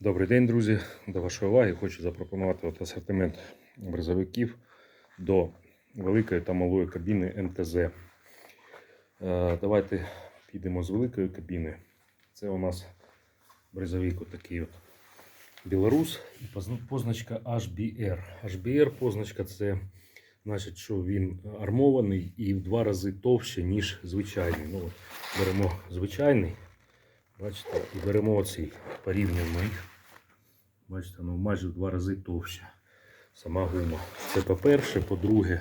Добрий день, друзі. До вашої уваги хочу запропонувати от асортимент бризовиків до великої та малої кабіни МТЗ. Е, Давайте підемо з великої кабіни. Це у нас бризовик отакий от Білорус і позначка HBR. HBR позначка це значить, що він армований і в два рази товще, ніж звичайний. Ну, беремо звичайний. Бачите, і беремо оцей, порівнюємо їх. Бачите, ну майже в два рази товще. Сама гума. Це по-перше, по-друге,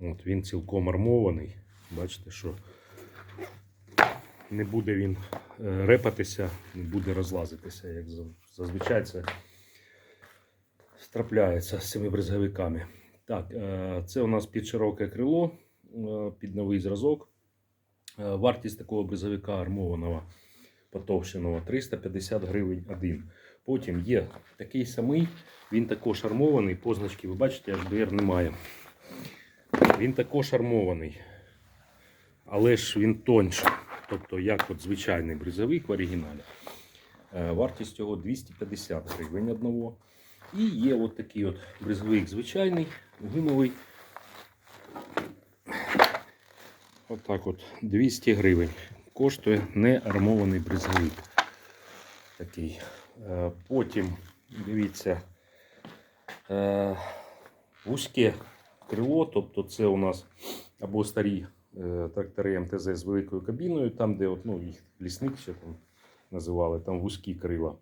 от він цілком армований. Бачите, що не буде він е, репатися, не буде розлазитися, як зазвичай це трапляється з цими бризговиками. Так, е, це у нас під широке крило, е, під новий зразок. Е, Вартість такого бризовика армованого потовщеного 350 гривень один. Потім є такий самий, він також армований, позначки, ви бачите, HBR немає. Він також армований, але ж він тоньше. Тобто, як от звичайний бризовик в оригіналі. Е, Вартість його 250 гривень одного. І є от такий от бризовик звичайний, гумовий. Отак от 200 гривень. Коштує неармований бризовик. Такий. Е, Потім, дивіться, е, вузьке крило, тобто це у нас або старі е, трактори МТЗ з великою кабіною, там, де от, ну, їх лісник ще там називали, там вузькі крила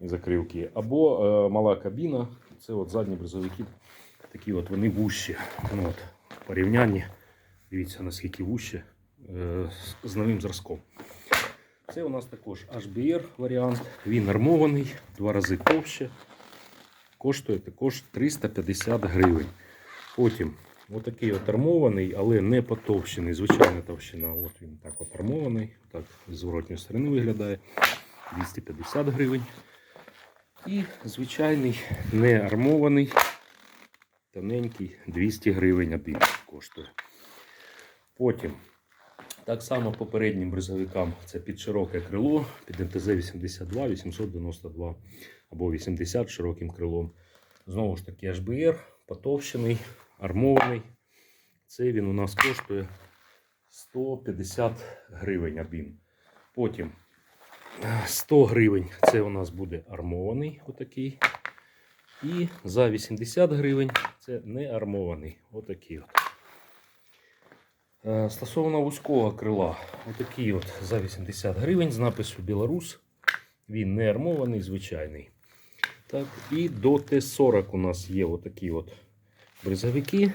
і закрилки, або мала кабіна, це от задні бризовики, такі от вони. Ну, от, в порівнянні, дивіться, наскільки вущі е, з новим зразком. Це у нас також HBR варіант. Він армований, два рази товще. Коштує також 350 гривень. Потім отакий от армований, але не потовщений. Звичайна товщина. От він так от армований. Так з зворотньої сторони виглядає. 250 гривень. І звичайний не армований, тоненький 200 гривень один коштує. Потім так само попереднім бризовикам це під широке крило, під МТЗ 82, 892 або 80 широким крилом. Знову ж таки HBR, потовщений, армований. Це він у нас коштує 150 гривень один. Потім е, 100 гривень це у нас буде армований отакий. І за 80 гривень це не армований. Отакий от. Е, Стосовно вузького крила, отакий от за 80 гривень з напису Білорус. Він не армований, звичайний. Так, і до Т-40 у нас є отакі от бризовики.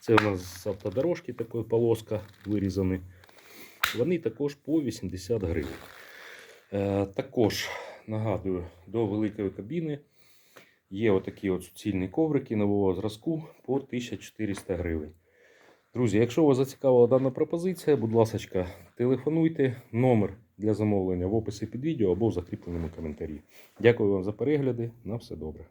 Це у нас з автодорожки такої полоска вирізані. Вони також по 80 гривень. Е, також нагадую, до великої кабіни є отакі от суцільні коврики нового зразку по 1400 гривень. Друзі, якщо вас зацікавила дана пропозиція, будь ласка, телефонуйте. Номер для замовлення в описі під відео або в закріпленому коментарі. Дякую вам за перегляди. На все добре.